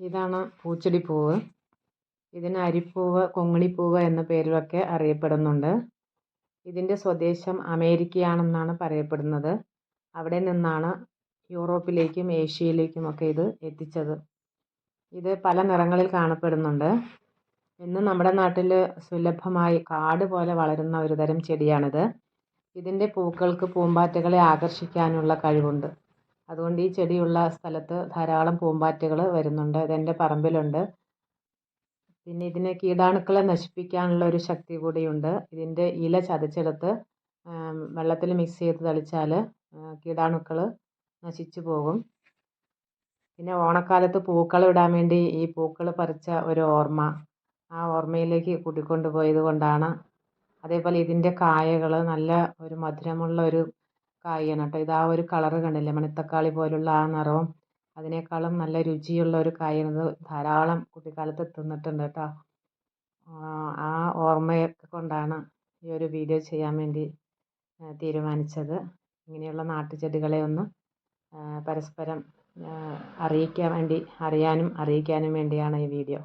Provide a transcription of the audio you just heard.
ഇതാണ് പൂച്ചെടിപ്പൂവ്. ഇതിന് അരിപ്പൂവ് കൊങ്ങിണിപ്പൂവ് എന്ന പേരിലൊക്കെ അറിയപ്പെടുന്നുണ്ട്. ഇതിന്റെ സ്വദേശം അമേരിക്കയാണെന്നാണ് പറയപ്പെടുന്നത്. അവിടെ നിന്നാണ് യൂറോപ്പിലേക്കും ഏഷ്യയിലേക്കുമൊക്കെ ഇത് എത്തിച്ചത്. ഇത് പല നിറങ്ങളിൽ കാണപ്പെടുന്നുണ്ട്. ഇന്ന് നമ്മുടെ നാട്ടിൽ സുലഭമായി കാട് പോലെ വളരുന്ന ഒരു തരം ചെടിയാണിത്. ഇതിന്റെ പൂക്കൾക്ക് പൂമ്പാറ്റകളെ ആകർഷിക്കാനുള്ള കഴിവുണ്ട്. അതുകൊണ്ട് ഈ ചെടിയുള്ള സ്ഥലത്ത് ധാരാളം പൂമ്പാറ്റകൾ വരുന്നുണ്ട് ഇതെന്റെ പറമ്പിലുണ്ട്. പിന്നെ ഇതിന് കീടാണുക്കളെ നശിപ്പിക്കാനുള്ള ഒരു ശക്തി കൂടിയുണ്ട്. ഇതിന്റെ ഇല ചതച്ചെടുത്ത് വെള്ളത്തിൽ മിക്സ് ചെയ്ത് തളിച്ചാൽ കീടാണുക്കൾ നശിച്ചു പോകും. പിന്നെ ഓണക്കാലത്ത് പൂക്കൾ ഇടാൻ വേണ്ടി ഈ പൂക്കൾ പറിച്ച ഒരു ഓർമ്മ ആ ഓർമ്മയിലേക്ക് കൂട്ടിക്കൊണ്ട് പോയത് കൊണ്ടാണ് അതേപോലെ ഇതിന്റെ കായകൾ നല്ല ഒരു മധുരമുള്ള ഒരു കായാണ് കേട്ടോ. ഇത് ഒരു കളറ് കണ്ടില്ലേ? മണിത്തക്കാളി പോലുള്ള ആ നിറവും അതിനേക്കാളും നല്ല രുചിയുള്ള ഒരു കായത് ധാരാളം കുട്ടിക്കാലത്ത് തിന്നിട്ടുണ്ട് കേട്ടോ. ആ ഓർമ്മയൊക്കെ കൊണ്ടാണ് ഈ ഒരു വീഡിയോ ചെയ്യാൻ വേണ്ടി തീരുമാനിച്ചത്. ഇങ്ങനെയുള്ള നാട്ടുചെടികളെ ഒന്ന് പരസ്പരം അറിയിക്കാൻ വേണ്ടി അറിയാനും അറിയിക്കാനും വേണ്ടിയാണ് ഈ വീഡിയോ.